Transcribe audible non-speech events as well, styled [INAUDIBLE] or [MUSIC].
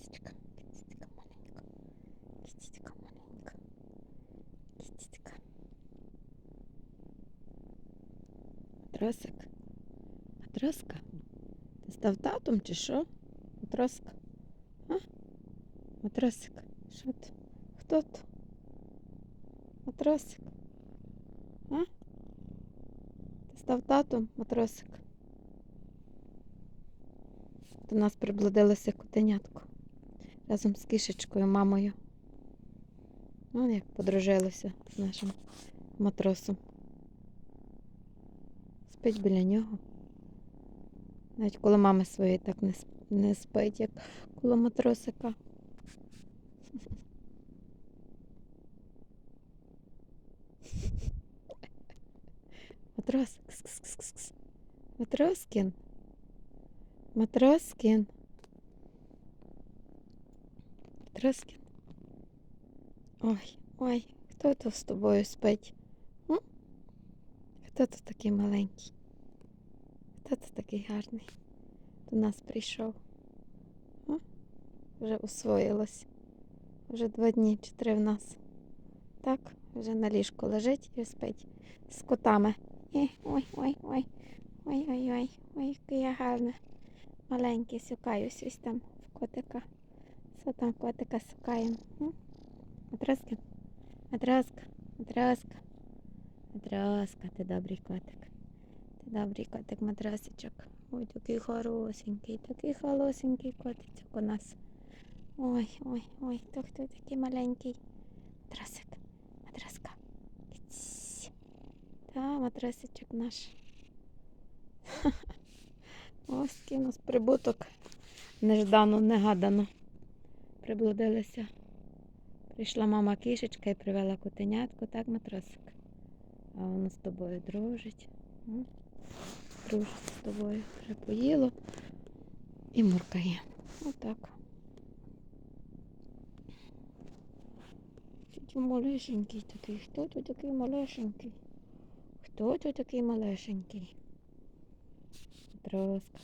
Кітечка, кітечка маленька. Кітечка маленька. Кітечка. Матросик. Матроска? Ти став татом чи що? Матроска? А? Матросик, що ти? Хто то? Матросик? А? Ти став татом, матросик? До нас приблудилося котенятко разом з кішечкою, мамою. Ну, як подружилося з нашим матросом. Спить біля нього. Навіть коло мами своєї так не, не спить, як коло матросика. Матрос. кс-кс-кс-кс. Матроскін. Матроскін. Матроскін. Ой, ой, хто тут з тобою спить? М? Хто тут такий маленький? Хто тут такий гарний? До нас прийшов. О, вже освоїлось. Вже два дні чи три в нас. Так, вже на ліжку лежить і спить з котами. Ой, ой, ой, який я гарна. Маленький, сюкаюсь ось там. Що там котика сукаємо? Матроска? Матроска, матроска. Матроска, ти добрий котик. Ти добрий котик, матросичок. Ой, такий хорошенький, такий холосенький котичок у нас. Ой, ой, ой, то хто такий маленький? Матросик, матроска. Кіць. Та, матросичок наш. [LAUGHS] Ось нас прибуток. Неждано, негадано. Приблудилися. Прийшла мама кішечка і привела котенятку, так, матросик? А воно з тобою дружить. Дружить з тобою. Вже поїло і муркає. Отак. Тільки малесенький такий. Хто тут такий малесенький? Хто тут такий малесенький? Матроска.